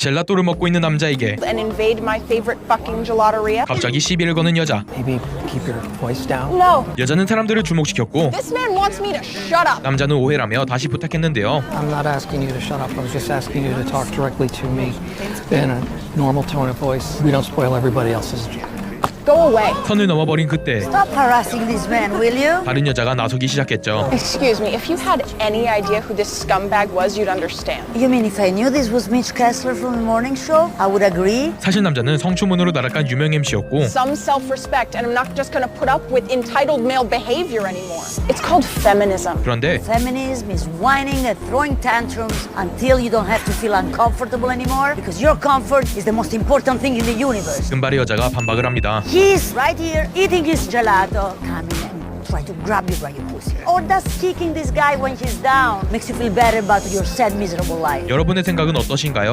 젤라또를 먹고 있는 남자에게 and invade my favorite fucking gelateria? 갑자기 시비를 거는 여자. Maybe keep your voice down. No. 여자는 사람들을 주목시켰고 This man wants me to shut up. 남자는 오해라며 다시 부탁했는데요. I'm not asking you to shut up. I was just asking you to talk directly to me in a normal tone of voice. We don't spoil everybody else's. Go away. 선을 넘어버린 그때 Stop harassing this man, will you? 다른 여자가 나서기 시작했죠. Excuse me, if you had any idea who this scumbag was, you'd understand. You mean if I knew this was Mitch Kessler from the morning show, I would agree? 사실 남자는 성추문으로 날아간 유명 MC였고 Some self-respect, and I'm not just gonna put up with entitled male behavior anymore. It's called feminism. 그런데 Feminism is whining and throwing tantrums until you don't have to feel uncomfortable anymore because your comfort is the most important thing in the universe. 금발의 여자가 반박을 합니다. He's right here eating his gelato, coming and try to grab you by your pussy. Or does kicking this guy when he's down makes you feel better about your sad, miserable life? 여러분의 생각은 어떠신가요?